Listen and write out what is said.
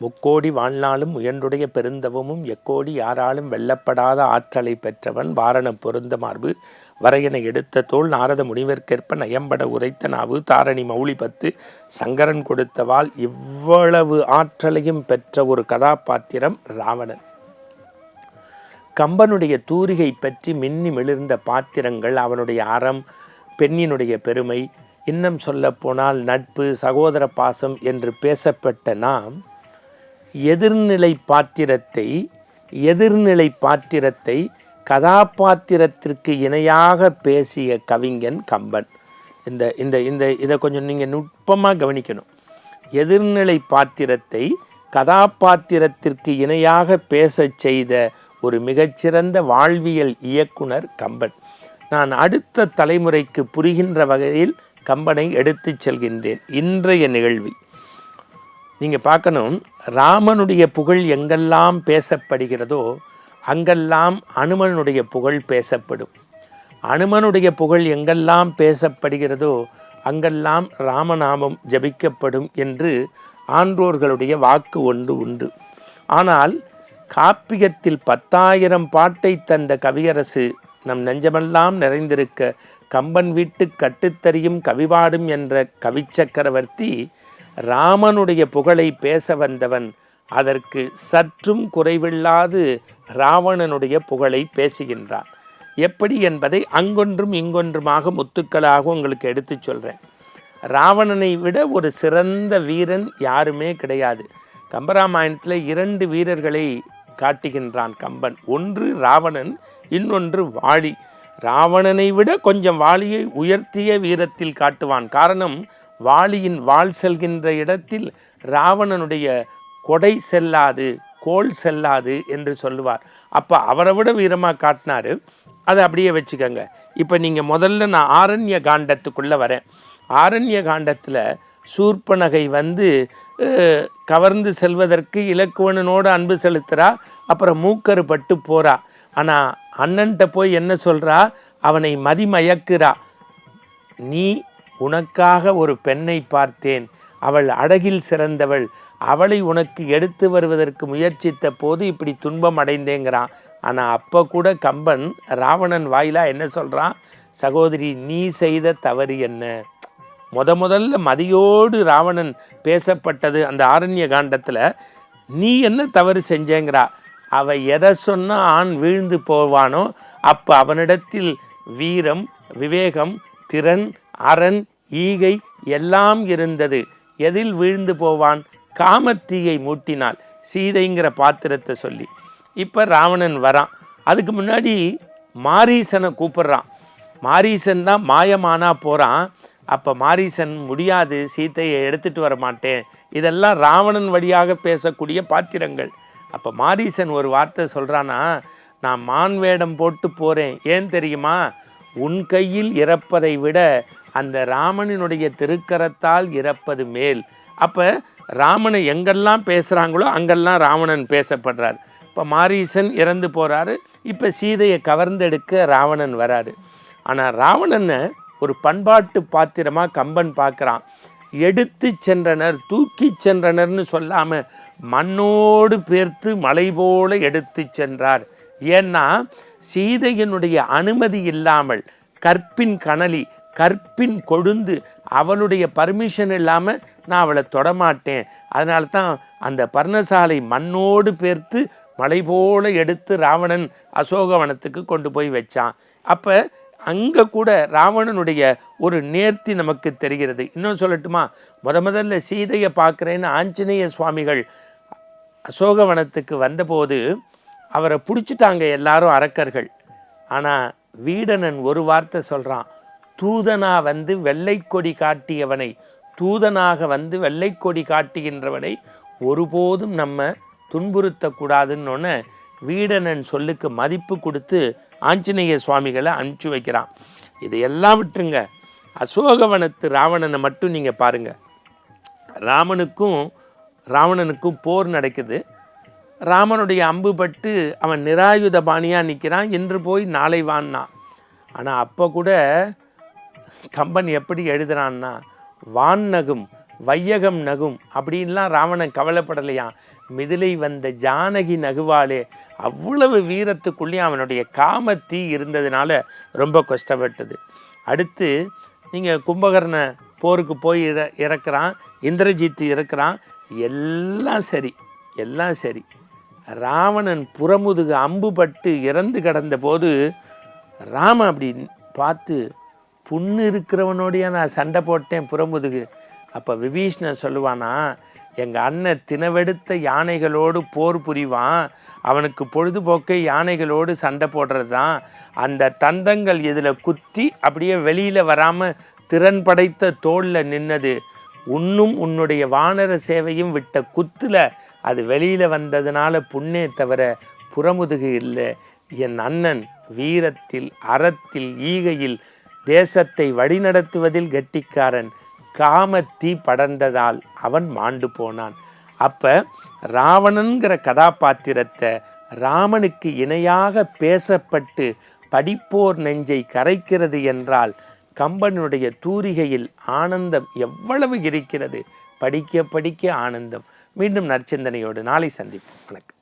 முக்கோடி வாழ்நாளும் உயன்றுடைய பெருந்தவமும் எக்கோடி யாராலும் வெல்லப்படாத ஆற்றலை பெற்றவன் வாரண பொருந்த மார்பு வரையனை எடுத்த தோல் நாரத முனிவர்க்கேற்ப நயம்பட உரைத்த நாவு. தாரணி மௌலி பத்து சங்கரன் கொடுத்தவால் இவ்வளவு ஆற்றலையும் பெற்ற ஒரு கதாபாத்திரம் ராவணன். கம்பனுடைய தூரிகை பற்றி மின்னி மிளிர்ந்த பாத்திரங்கள் அவனுடைய அறம் பெண்ணினுடைய பெருமை இன்னும் சொல்லப்போனால் நட்பு சகோதர பாசம் என்று பேசப்பட்ட நாம் எதிர்நிலை பாத்திரத்தை எதிர்நிலை பாத்திரத்தை கதாபாத்திரத்திற்கு இணையாக பேசிய கவிஞன் கம்பன். இந்த இந்த இந்த இதை கொஞ்சம் நீங்கள் நுட்பமாக கவனிக்கணும். எதிர்நிலை பாத்திரத்தை கதாபாத்திரத்திற்கு இணையாக பேசச் செய்த ஒரு மிகச்சிறந்த வாழ்வியல் இயக்குனர் கம்பன். நான் அடுத்த தலைமுறைக்கு புரிகின்ற வகையில் கம்பனை எடுத்துச் செல்கின்றேன். இன்றைய நிகழ்வி. நீங்கள் பார்க்கணும் ராமனுடைய புகழ் எங்கெல்லாம் பேசப்படுகிறதோ அங்கெல்லாம் அனுமனுடைய புகழ் பேசப்படும். அனுமனுடைய புகழ் எங்கெல்லாம் பேசப்படுகிறதோ அங்கெல்லாம் ராமநாமம் ஜபிக்கப்படும் என்று ஆன்றோர்களுடைய வாக்கு ஒன்று உண்டு. ஆனால் காப்பியத்தில் பத்தாயிரம் பாட்டை தந்த கவியரசு நம் நெஞ்சமெல்லாம் நிறைந்திருக்க கம்பன் வீட்டு கட்டுத்தறியும் கவிபாடும் என்ற கவிச்சக்கரவர்த்தி ராமனுடைய புகழை பேச வந்தவன் அதற்கு சற்றும் குறைவில்லாது ராவணனுடைய புகழை பேசுகின்றான். எப்படி என்பதை அங்கொன்றும் இங்கொன்றுமாக முத்துக்களாக உங்களுக்கு எடுத்துச் சொல்கிறேன் ராவணனை விட ஒரு சிறந்த வீரன் யாருமே கிடையாது. கம்பராமாயணத்தில் இரண்டு வீரர்களை காட்டுகின்றான் கம்பன். ஒன்று ராவணன் இன்னொன்று வாளி. ராவணனை விட கொஞ்சம் வாளியை உயர்த்திய வீரத்தில் காட்டுவான். காரணம் வாளியின் வாள் செல்கின்ற இடத்தில் ராவணனுடைய கொடை செல்லாது கோல் செல்லாது என்று சொல்லுவார். அப்போ அவரை விட வீரமாக காட்டினாரு. அதை அப்படியே வச்சுக்கோங்க. இப்போ நீங்கள் முதல்ல நான் ஆரண்ய காண்டத்துக்குள்ளே வரேன். ஆரண்ய காண்டத்தில் சூர்பனகை வந்து கவர்ந்து செல்வதற்கு இலக்குவனனோடு அன்பு செலுத்துகிறா அப்புறம் மூக்கரு பட்டு போகிறா ஆனால் அண்ணன்ட்ட போய் என்ன சொல்கிறா அவனை மதிமயக்குறா. நீ உனக்காக ஒரு பெண்ணை பார்த்தேன். அவள் அழகில் சிறந்தவள். அவளை உனக்கு எடுத்து வருவதற்கு முயற்சித்த போது இப்படி துன்பம் அடைந்தேங்கிறான். ஆனால் அப்போ கூட கம்பன் ராவணன் வாயிலாக என்ன சொல்கிறான் சகோதரி நீ செய்த தவறு என்ன? முத முதல்ல மதியோடு ராவணன் பேசப்பட்டது அந்த ஆரண்ய காண்டத்தில். நீ என்ன தவறு செஞ்சேங்கிறா? அவ எதை சொன்னால் ஆண் வீழ்ந்து போவானோ? அப்போ அவனிடத்தில் வீரம் விவேகம் திறன் அரண் ஈகை எல்லாம் இருந்தது. எதில் வீழ்ந்து போவான்? காமத்தீயை மூட்டினாள். சீதைங்கிற பாத்திரத்தை சொல்லி. இப்போ ராவணன் வரான். அதுக்கு முன்னாடி மாரீசனை கூப்பிட்றான். மாரீசன் தான் மாயமானா போகிறான் அப்போ மாரீசன் முடியாது சீத்தையை எடுத்துட்டு வர மாட்டேன். இதெல்லாம் ராவணன் வழியாக பேசக்கூடிய பாத்திரங்கள். அப்போ மாரீசன் ஒரு வார்த்தை சொல்கிறானா நான் மான் வேடம் போட்டு போகிறேன் ஏன் தெரியுமா? உன் கையில் இறப்பதை விட அந்த ராமனினுடைய திருக்கரத்தால் இறப்பது மேல். அப்போ ராமனை எங்கெல்லாம் பேசுகிறாங்களோ அங்கெல்லாம் ராவணன் பேசப்படுறார். இப்போ மாரீசன் இறந்து போகிறாரு இப்போ சீதையை கவர்ந்தெடுக்க ராவணன் வராரு. ஆனால் ராவணனை ஒரு பண்பாட்டு பாத்திரமாக கம்பன் பார்க்குறான் எடுத்து சென்றனர் தூக்கி சென்றனர்னு சொல்லாமல் மண்ணோடு பேர்த்து மலை போல எடுத்து சென்றார். ஏன்னா சீதையினுடைய அனுமதி இல்லாமல் கற்பின் கனலி கற்பின் கொழுந்து அவளுடைய பர்மிஷன் இல்லாமல் நான் அவளை தொடமாட்டேன். அதனால தான் அந்த பர்ணசாலை மண்ணோடு பேர்த்து மலை போல எடுத்து ராவணன் அசோகவனத்துக்கு கொண்டு போய் வச்சான். அப்போ அங்கே கூட ராவணனுடைய ஒரு நேர்த்தி நமக்கு தெரிகிறது. இன்னும் சொல்லட்டுமா? முத முதல்ல சீதையை பார்க்குறேன்னு ஆஞ்சநேய சுவாமிகள் அசோகவனத்துக்கு வந்தபோது அவரை பிடிச்சிட்டாங்க எல்லாரும் அரக்கர்கள். ஆனால் வீடனன் ஒரு வார்த்தை சொல்கிறான் தூதனா வந்து வெள்ளைக்கொடி காட்டியவனை தூதனாக வந்து வெள்ளைக்கொடி காட்டுகின்றவனை ஒருபோதும் நம்ம துன்புறுத்தக்கூடாதுன்னு வீடனன் சொல்லுக்கு மதிப்பு கொடுத்து ஆஞ்சநேய சுவாமிகளை அனுப்பிச்சு வைக்கிறான். இதையெல்லாம் விட்டுருங்க. அசோகவனத்து ராவணனை மட்டும் நீங்கள் பாருங்கள் ராமனுக்கும் ராவணனுக்கும் போர் நடக்குது. ராமனுடைய அம்பு பட்டு அவன் நிராயுத பாணியாக நிற்கிறான் இன்று போய் நாளை வான்னான் ஆனால் அப்போ கூட கம்பன் எப்படி எழுதுறான்னா வான் நகும் வையகம் நகும் அப்படின்லாம் ராவணன் கவலைப்படலையாம் மிதிலை வந்த ஜானகி நகுவாளே அவ்வளவு வீரத்துக்குள்ளேயும் அவனுடைய காமத்தீ இருந்ததுனால ரொம்ப கஷ்டப்பட்டது. அடுத்து நீங்கள் கும்பகர்ண போருக்கு போய் இற இறக்குறான் இந்திரஜித்து இறக்குறான் எல்லாம் சரி எல்லாம் சரி. ராவணன் புறமுதுகு அம்புபட்டு இறந்து கிடந்த போது ராம அப்படி பார்த்து புண்ணு இருக்கிறவனோடைய நான் சண்டை போட்டேன் புறமுதுகு. அப்போ விபீஷ்ணன் சொல்லுவானா எங்கள் அண்ணன் தினவெடுத்த யானைகளோடு போர் புரிவான். அவனுக்கு பொழுதுபோக்கை யானைகளோடு சண்டை போடுறது தான் அந்த தந்தங்கள் இதில் குத்தி அப்படியே வெளியில் வராமல் திறன் படைத்த தோளில் நின்னது. உன்னும் உன்னுடைய வானர சேவையும் விட்ட குத்தில் அது வெளியில் வந்ததுனால புண்ணே தவிர புறமுதுகு இல்லை. என் அண்ணன் வீரத்தில் அறத்தில் ஈகையில் தேசத்தை வழிநடத்துவதில் கெட்டிக்காரன் காமத்தீ படர்ந்ததால் அவன் மாண்டு போனான். அப்போ ராவணன்கிற கதாபாத்திரத்தை ராமனுக்கு இணையாக பேசப்பட்டு படிப்போர் நெஞ்சை கரைக்கிறது என்றால் கம்பனுடைய தூரிகையில் ஆனந்தம் எவ்வளவு இருக்கிறது? படிக்க படிக்க ஆனந்தம். மீண்டும் நற்சிந்தனையோடு நாளை சந்திப்போம். வணக்கம்.